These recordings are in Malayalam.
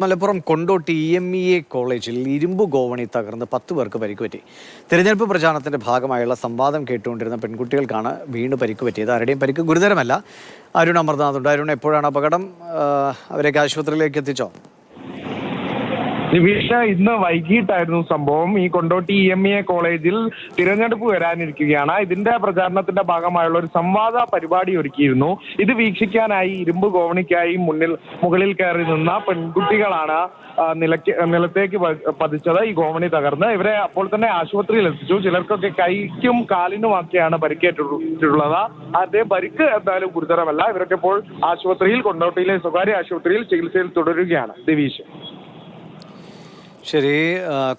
Malappuram Kondotty E M E A കോളേജിൽ ഇരുമ്പു ഗോവണി തകർന്ന് പത്ത് പേർക്ക് പരിക്കുപറ്റി. തിരഞ്ഞെടുപ്പ് പ്രചാരണത്തിന്റെ ഭാഗമായുള്ള സംവാദം കേട്ടുകൊണ്ടിരുന്ന പെൺകുട്ടികൾക്കാണ് വീണ് പരിക്ക് പറ്റിയത് ആരുടെയും പരിക്ക് ഗുരുതരമല്ല. അരുൺ അമർനാഥ് ഉണ്ട് അരുൺ എപ്പോഴാണ് അപകടം? അവരെയൊക്കെ ആശുപത്രിയിലേക്ക് എത്തിച്ചോ? നിമിഷ ഇന്ന് വൈകിട്ടായിരുന്നു സംഭവം. ഈ കൊണ്ടോട്ടി ഇ എം എ കോളേജിൽ തിരഞ്ഞെടുപ്പ് വരാനിരിക്കുകയാണ്. ഇതിന്റെ പ്രചാരണത്തിന്റെ ഭാഗമായുള്ള ഒരു സംവാദ പരിപാടി ഒരുക്കിയിരുന്നു. ഇത് വീക്ഷിക്കാനായി ഇരുമ്പ് ഗോവണിക്കായി മുന്നിൽ മുകളിൽ കയറി നിന്ന പെൺകുട്ടികളാണ് നിലയ്ക്ക് നിലത്തേക്ക് പതിച്ചത്. ഈ ഗോവണി തകർന്ന് ഇവരെ അപ്പോൾ തന്നെ ആശുപത്രിയിൽ എത്തിച്ചു. ചിലർക്കൊക്കെ കൈക്കും കാലിനുമൊക്കെയാണ് പരിക്കേറ്റിട്ടുള്ളത്. അതേ പരിക്ക് എന്തായാലും ഗുരുതരമല്ല. ഇവരൊക്കെ ഇപ്പോൾ ആശുപത്രിയിൽ കൊണ്ടോട്ടിയിലെ സ്വകാര്യ ആശുപത്രിയിൽ ചികിത്സയിൽ തുടരുകയാണ്. ദിവീഷ് ശരി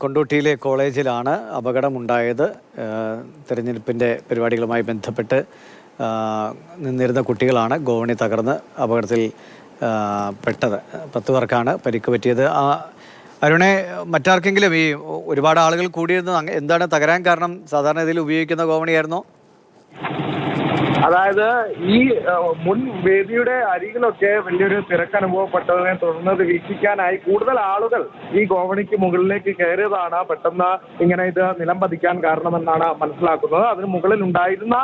കൊണ്ടോട്ടിയിലെ കോളേജിലാണ് അപകടമുണ്ടായത്. തിരഞ്ഞെടുപ്പിന്റെ പരിപാടികളുമായി ബന്ധപ്പെട്ട് നിന്നിരുന്ന കുട്ടികളാണ് ഗോവണി തകർന്ന് അപകടത്തിൽ പെട്ടത്. പത്ത് പേർക്കാണ് പരിക്ക് പറ്റിയത് ആ, അരുണെ മറ്റാർക്കെങ്കിലും ഈ ഒരുപാട് ആളുകൾ കൂടിയിരുന്നു എന്താണ് തകരാൻ കാരണം? സാധാരണ ഇതിൽ ഉപയോഗിക്കുന്ന ഗോവണിയായിരുന്നോ? അതായത് ഈ മുൻ വേദിയുടെ അരികിലൊക്കെ വലിയൊരു തിരക്ക് അനുഭവപ്പെട്ടതിനെ തുടർന്ന് ഇത് വീക്ഷിക്കാനായി കൂടുതൽ ആളുകൾ ഈ ഗോവണിക്ക് മുകളിലേക്ക് കയറിയതാണ് പെട്ടെന്ന് ഇങ്ങനെ ഇത് നിലം പതിക്കാൻ കാരണമെന്നാണ് മനസ്സിലാക്കുന്നത്. അതിന് മുകളിൽ ഉണ്ടായിരുന്ന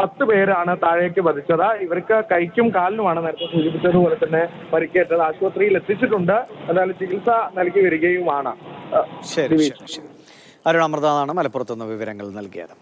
പത്ത് പേരാണ് താഴേക്ക് പതിച്ചത്. ഇവർക്ക് കൈക്കും കാലിനുമാണ് നേരത്തെ സൂചിപ്പിച്ചതുപോലെ തന്നെ പരിക്കേറ്റത്. ആശുപത്രിയിൽ എത്തിച്ചിട്ടുണ്ട്. എന്നാലും ചികിത്സ നൽകി വരികയുമാണ്. അരുണാമൃതാണ് ശരി ശരി അമൃതാണ് മലപ്പുറത്തുനിന്ന് വിവരങ്ങൾ നൽകിയത്.